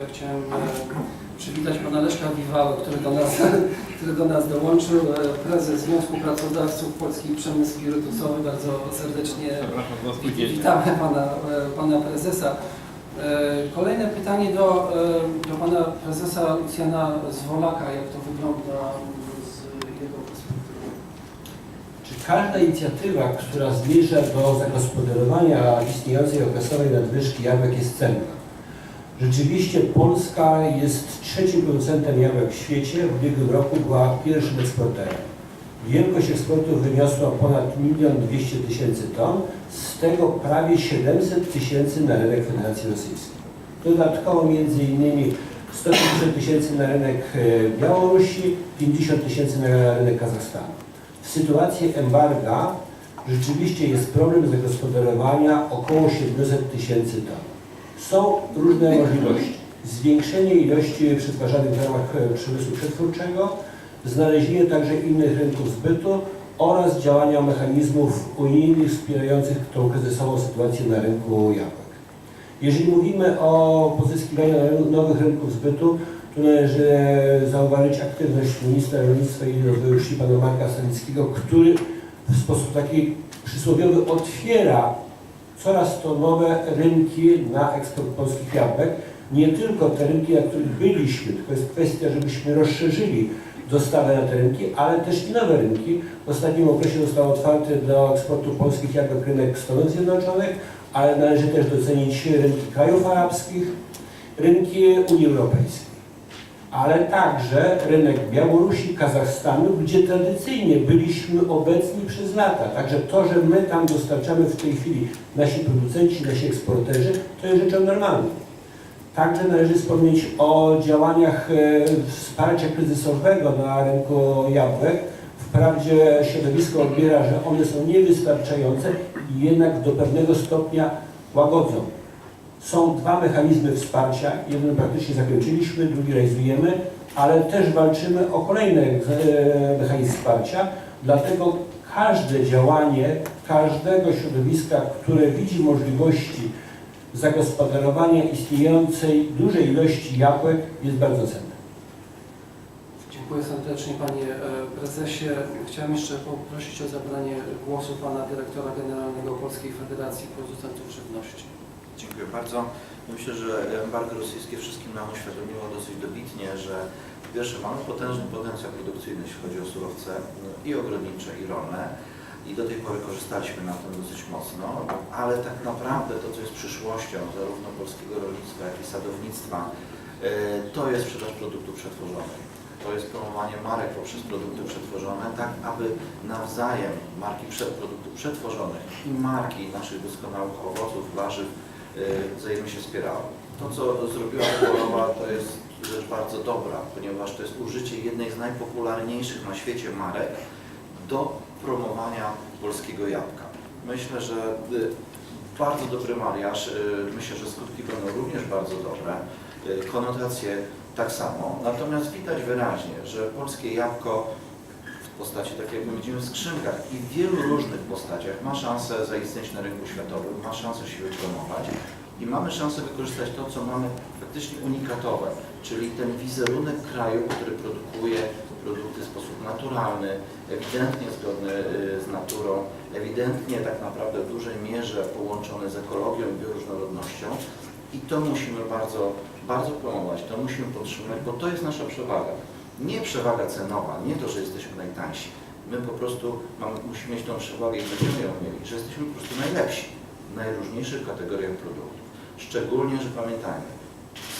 Ja Chciałem e, przywitać pana Leszka Wiwały, który do nas, który do nas dołączył, e, prezes Związku Pracodawców Polski Przemysł Spirytusowy. Bardzo serdecznie witamy pana, e, pana prezesa. Kolejne pytanie do, do pana prezesa Lucjana Zwolaka, jak to wygląda z jego perspektywy. Czy każda inicjatywa, która zmierza do zagospodarowania istniejącej okresowej nadwyżki jabłek jest cenna? Rzeczywiście Polska jest trzecim producentem jabłek w świecie. W ubiegłym roku była pierwszym eksporterem. Wielkość eksportu wyniosła ponad 1 200 tysięcy ton, z tego prawie 700 tysięcy na rynek Federacji Rosyjskiej. Dodatkowo między innymi 150 tysięcy na rynek e, Białorusi, 50 tysięcy na rynek Kazachstanu. W sytuacji embarga rzeczywiście jest problem zagospodarowania około 700 tysięcy ton. Są różne możliwości. Zwiększenie ilości przetwarzanych w ramach e, przemysłu przetwórczego, znalezienie także innych rynków zbytu oraz działania mechanizmów unijnych wspierających tą kryzysową sytuację na rynku jabłek. Jeżeli mówimy o pozyskiwaniu nowych rynków zbytu, tu należy zauważyć aktywność ministra rolnictwa i rozwoju wsi pana Marka Stanickiego, który w sposób taki przysłowiowy otwiera coraz to nowe rynki na eksport polskich jabłek. Nie tylko te rynki, na których byliśmy, tylko jest kwestia, żebyśmy rozszerzyli dostawę na te rynki, ale też i nowe rynki. W ostatnim okresie został otwarty do eksportu polskich jabłek rynek Stanów Zjednoczonych, ale należy też docenić rynki krajów arabskich, rynki Unii Europejskiej ale także rynek Białorusi, Kazachstanu, gdzie tradycyjnie byliśmy obecni przez lata. Także to, że my tam dostarczamy w tej chwili nasi producenci, nasi eksporterzy, to jest rzeczą normalną. Także należy wspomnieć o działaniach e, wsparcia kryzysowego na rynku jabłek. Wprawdzie środowisko odbiera, że one są niewystarczające i jednak do pewnego stopnia łagodzą. Są dwa mechanizmy wsparcia. Jeden praktycznie zakończyliśmy, drugi realizujemy, ale też walczymy o kolejny e, mechanizm wsparcia. Dlatego każde działanie każdego środowiska, które widzi możliwości zagospodarowania istniejącej dużej ilości jabłek jest bardzo cenne. Dziękuję serdecznie panie e, prezesie. Chciałem jeszcze poprosić o zabranie głosu pana dyrektora generalnego Polskiej Federacji Producentów Żywności. Dziękuję bardzo. Myślę, że embargo rosyjskie wszystkim nam uświadomiło dosyć dobitnie, że po pierwsze mamy potężny potencjał produkcyjny, jeśli chodzi o surowce i ogrodnicze, i rolne. I do tej pory korzystaliśmy na tym dosyć mocno, ale tak naprawdę to, co jest przyszłością zarówno polskiego rolnictwa, jak i sadownictwa, e, to jest sprzedaż produktów przetworzonych. To jest promowanie marek poprzez produkty przetworzone, tak aby nawzajem marki produktów przetworzonych i marki naszych doskonałych owoców, warzyw wzajemnie się wspierały. To, co zrobiła Polowa, to jest rzecz bardzo dobra, ponieważ to jest użycie jednej z najpopularniejszych na świecie marek do promowania polskiego jabłka. Myślę, że y, bardzo dobry mariaż, y, myślę, że skutki będą również bardzo dobre, y, konotacje tak samo, natomiast widać wyraźnie, że polskie jabłko postaci, tak jak my widzimy w skrzynkach i w wielu różnych postaciach ma szansę zaistnieć na rynku światowym, ma szansę się wypromować i mamy szansę wykorzystać to, co mamy faktycznie unikatowe, czyli ten wizerunek kraju, który produkuje produkty w sposób naturalny, ewidentnie zgodny y, z naturą, ewidentnie tak naprawdę w dużej mierze połączony z ekologią i bioróżnorodnością i to musimy bardzo, bardzo promować, to musimy podtrzymywać, bo to jest nasza przewaga. Nie przewaga cenowa, nie to, że jesteśmy najtańsi. My po prostu mamy, musimy mieć tą przewagę i będziemy ją mieli, że jesteśmy po prostu najlepsi w najróżniejszych kategoriach produktów. Szczególnie, że pamiętajmy,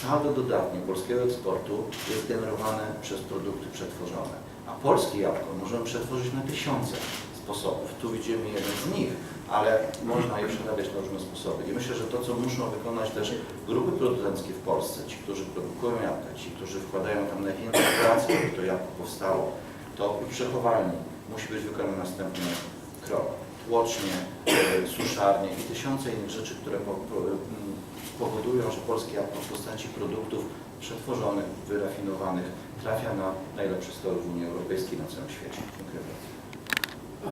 saldo dodatnie polskiego eksportu jest generowane przez produkty przetworzone. A polskie jabłko możemy przetworzyć na tysiące sposobów. Tu widzimy jeden z nich, ale można je przerabiać na różne sposoby. I myślę, że to, co muszą wykonać też grupy producenckie w Polsce, ci, którzy produkują jabłka, ci, którzy wkładają tam najwięcej pracy, żeby to jabłko powstało, to przechowalni musi być wykonany następny krok. Tłocznie, e, suszarnie i tysiące innych rzeczy, które powodują, że polskie jabłko w postaci produktów przetworzonych, wyrafinowanych trafia na najlepsze stoły w Unii Europejskiej na całym świecie. Dziękuję bardzo.